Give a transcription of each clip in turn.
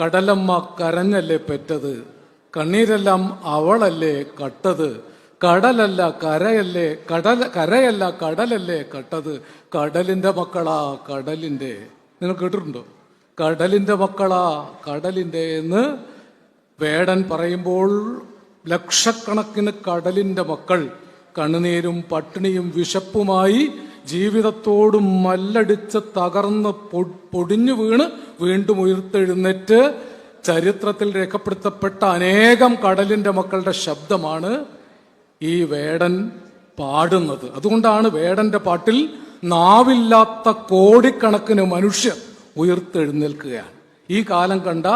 കടലമ്മ കരഞ്ഞല്ലേ പെറ്റത്? കണ്ണീരെല്ലാം അവളല്ലേ കട്ടത്? കടലല്ല കരയല്ലേ കടൽ കരയല്ല കടലല്ലേ കട്ടത്? കടലിന്റെ മക്കളാ കടലിന്റെ. നിങ്ങൾ കേട്ടിട്ടുണ്ടോ? കടലിന്റെ മക്കളാ കടലിന്റെ എന്ന് വേടൻ പറയുമ്പോൾ ലക്ഷക്കണക്കിന് കടലിന്റെ മക്കൾ കണ്ണുനീരും പട്ടിണിയും വിശപ്പുമായി ജീവിതത്തോടും മല്ലടിച്ച് തകർന്ന് പൊടിഞ്ഞു വീണ് വീണ്ടും ഉയർത്തെഴുന്നേറ്റ് ചരിത്രത്തിൽ രേഖപ്പെടുത്തപ്പെട്ട അനേകം കടലിന്റെ മക്കളുടെ ശബ്ദമാണ് ഈ വേടൻ പാടുന്നത്. അതുകൊണ്ടാണ് വേടന്റെ പാട്ടിൽ നാവില്ലാത്ത കോടിക്കണക്കിന് മനുഷ്യർ ഉയർത്തെഴുന്നേൽക്കുകയാണ്. ഈ കാലം കണ്ട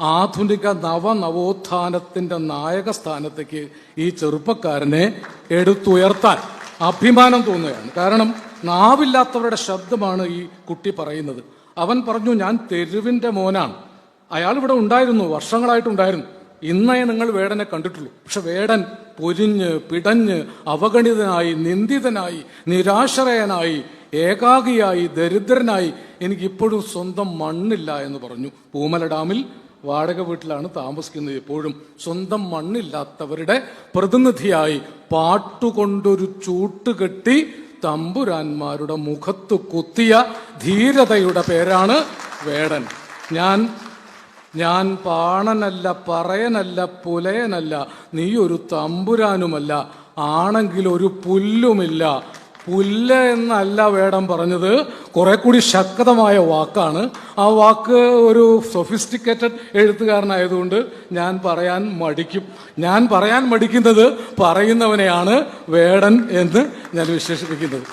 ആധുനിക നവനവോത്ഥാനത്തിന്റെ നായക സ്ഥാനത്തേക്ക് ഈ ചെറുപ്പക്കാരനെ എടുത്തുയർത്താൻ അഭിമാനം തോന്നുകയാണ്. കാരണം നാവില്ലാത്തവരുടെ ശബ്ദമാണ് ഈ കുട്ടി പറയുന്നത്. അവൻ പറഞ്ഞു ഞാൻ തെരുവിന്റെ മോനാണ്. അയാൾ ഇവിടെ ഉണ്ടായിരുന്നു വർഷങ്ങളായിട്ട് ഉണ്ടായിരുന്നു. ഇന്നേ നിങ്ങൾ വേടനെ കണ്ടിട്ടുള്ളൂ. പക്ഷെ വേടൻ പൊരിഞ്ഞ് പിടഞ്ഞ് അവഗണിതനായി നിന്ദിതനായി നിരാശ്രയനായി ഏകാഗിയായി ദരിദ്രനായി എനിക്കിപ്പോഴും സ്വന്തം മണ്ണില്ല എന്ന് പറഞ്ഞു. പൂമല ഡാമിൽ വാടക വീട്ടിലാണ് താമസിക്കുന്നത് എപ്പോഴും. സ്വന്തം മണ്ണില്ലാത്തവരുടെ പ്രതിനിധിയായി പാട്ടുകൊണ്ടൊരു ചൂട്ടുകെട്ടി തമ്പുരാന്മാരുടെ മുഖത്ത് കുത്തിയ ധീരതയുടെ പേരാണ് വേടൻ. ഞാൻ ഞാൻ പാണനല്ല പറയനല്ല പുലയനല്ല നീ ഒരു തമ്പുരാനുമല്ല ആണെങ്കിൽ ഒരു പുല്ലുമില്ല. പുല്ല എന്നല്ല വേടം പറഞ്ഞത്. കുറെ കൂടി ശക്തമായ വാക്കാണ്. ആ വാക്ക് ഒരു സൊഫിസ്റ്റിക്കേറ്റഡ് എഴുത്തുകാരനായതുകൊണ്ട് ഞാൻ പറയാൻ മടിക്കും. ഞാൻ പറയാൻ മടിക്കുന്നത് പറയുന്നവനെയാണ് വേടൻ എന്ന് ഞാൻ വിശേഷിപ്പിക്കുന്നത്